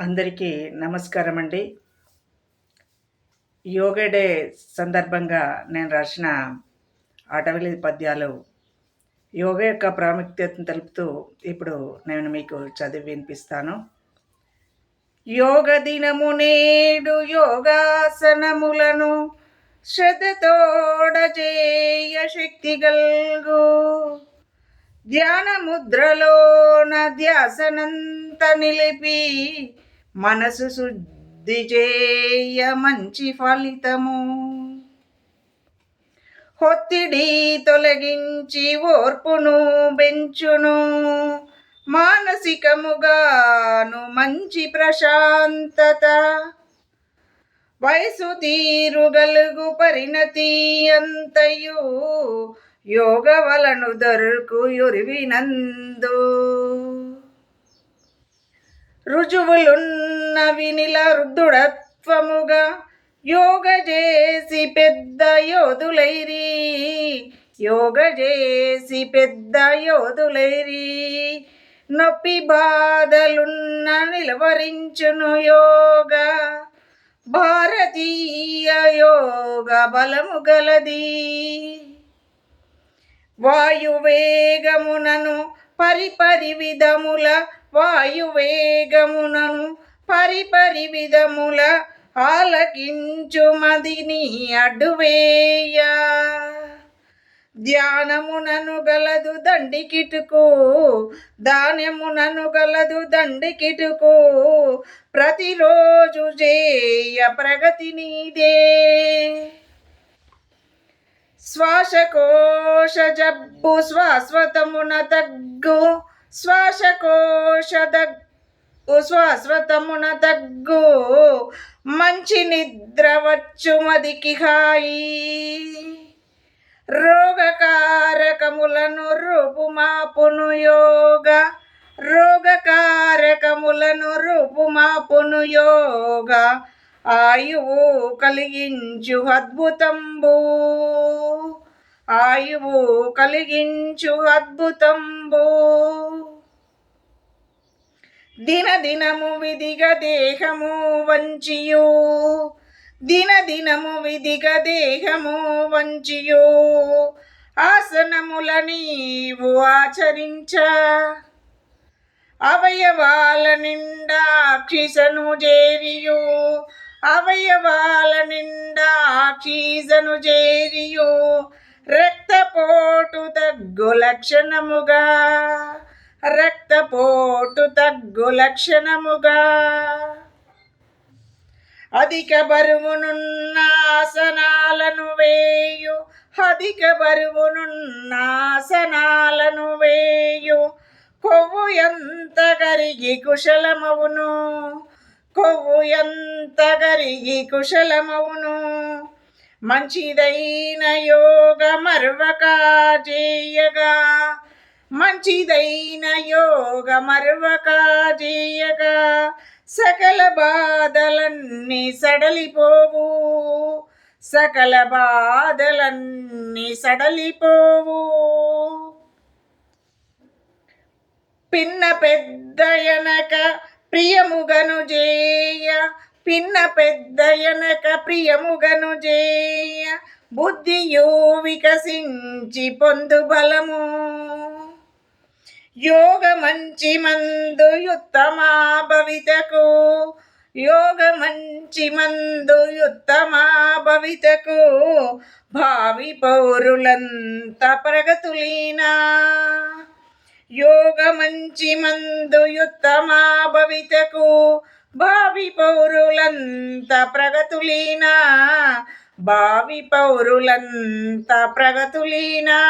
అందరికీ నమస్కారం అండి యోగా డే సందర్భంగా నేను రాసిన అటవిలి పద్యాలు యోగా యొక్క ప్రాముఖ్యతను తెలుపుతూ ఇప్పుడు నేను మీకు చదివి వినిపిస్తాను. యోగ దినము నేడు యోగాసనములను శ్రద్ధతోడచేయ శక్తి గల్గు. ధ్యాన ముద్రలోన ధ్యాసనంత నిలిపి మనసు శుద్ధి చేయ మంచి ఫలితము. ఒత్తిడి తొలగించి ఓర్పును పెంచును మానసికముగాను మంచి ప్రశాంతత. వయసు తీరుగలుగు పరిణతి అంతయు యోగ వలను దొరుకు యురివినందు. రుజువులున్నవి వినిల రుద్దుడత్వముగా యోగ చేసి పెద్ద యోధులైరి. యోగ చేసి పెద్ద యోధులైరి. నొప్పి బాధలున్న నిలవరించును యోగ. భారతీయ యోగ బలము గలది. వాయువేగమునను పరిపరి విధముల వాయువేగమునను పరిపరి విధముల ఆలకించుమదిని అడ్డువేయ. ధ్యానమునను గలదు దండికిటుకు ధాన్యమునను గలదు దండికిటుకు ప్రతిరోజు చేయ ప్రగతి నీదే. శ్వాసకోశ జబ్బు శ్వాశ్వతమున తగ్గు శ్వాసకోశ దగ్గు శ్వాశ్వతమున దగ్గు మంచి నిద్ర వచ్చు మదికి హాయి. రోగకారకములను రూపుమాపును యోగ రోగకారకములను రూపుమాపును యోగ ఆయువు కలిగించు అద్భుతంబూ. ఆయువు కలిగించు అద్భుతంబు. దినదినము విధిగ దేహము వంచియు. దినదినము విధిగ దేహము వంచియు. ఆసనముల నీవు ఆచరించ. అవయవాల నిండా క్షీసను చేరియు. అవయవాల నిండా క్షీసను చేరియు. రక్తపోటు తగ్గు లక్షణముగా. రక్తపోటు తగ్గు లక్షణముగా. అధిక బరువునున్న ఆసనాలను వేయు. అధిక బరువునున్న ఆసనాలను వేయు. కొవ్వు ఎంత కరిగి కుశలమవును? కొవ్వు ఎంత కరిగి కుశలమవును? మంచిదైన యోగ మర్వక చేయగా మంచిదైన యోగ మర్వక చేయగా సకల బాధలన్నీ సడలిపోవు. సకల బాధలన్నీ సడలిపోవు. పిన్న పెద్దయనక ప్రియముగను జేయ. పిన్న పెద్దయనక ప్రియముగను జేయ బుద్ధియు వికసించి పొందు బలము. యోగ మంచి మందు యుత్తమా భవితకు? యోగ మంచి మందు యుత్తమా భవితకు? భావి పౌరులంత ప్రగతులీనా? యోగ మంచి మందు యుత్తమా భవితకు? భావి పౌరులంత ప్రగతులీనా? భావి పౌరులంత ప్రగతులీనా?